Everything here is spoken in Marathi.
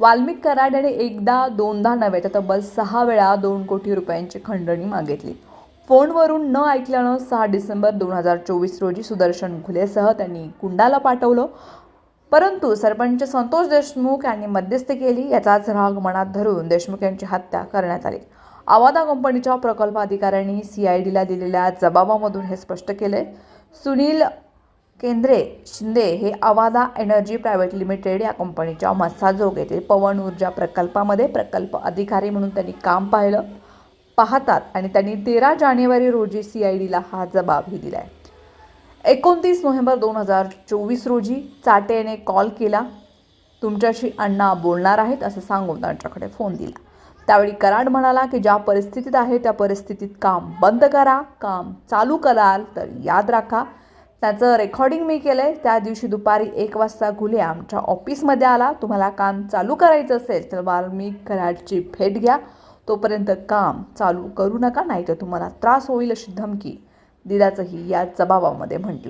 वाल्मिक कराड याने एकदा दोनदा नव्हे तर तब्बल सहा वेळा दोन कोटी रुपयांची खंडणी मागितली. फोनवरून न ऐकल्यानं सहा डिसेंबर दोन हजार चोवीस रोजी सुदर्शन घुलेसह त्यांनी कुंडाला पाठवलं. परंतु सरपंच संतोष देशमुख यांनी मध्यस्थी केली याचाच राग मनात धरून देशमुख यांची हत्या करण्यात आली. आवादा कंपनीच्या प्रकल्प अधिकाऱ्यांनी सी आय डीला दिलेल्या जबाबामधून हे स्पष्ट केले. सुनील केंद्रे शिंदे हे अवादा एनर्जी प्रायव्हेट लिमिटेड या कंपनीच्या मस्साजोग येथील पवन ऊर्जा प्रकल्पामध्ये प्रकल्प अधिकारी म्हणून त्यांनी काम पाहिलं पाहतात आणि त्यांनी तेरा जानेवारी रोजी सी आय डीला हा जबाबही आहे एकोणतीस नोव्हेंबर दोन हजार चोवीस रोजी चाटेने कॉल केला तुमच्याशी अण्णा बोलणार आहेत असं सांगून त्यांच्याकडे फोन दिला. त्यावेळी कराड म्हणाला की ज्या परिस्थितीत आहे त्या परिस्थितीत काम बंद करा काम चालू कराल तर याद राखा त्याचं रेकॉर्डिंग मी केलं आहे त्या दिवशी दुपारी एक वाजता घुले आमच्या ऑफिसमध्ये आला. तुम्हाला काम चालू करायचं असेल तर वाल्मिक कराडची भेट घ्या. तोपर्यंत काम चालू करू नका नाही तर तुम्हाला त्रास होईल अशी धमकी दिदाचंही या जबाबामध्ये म्हटलंय.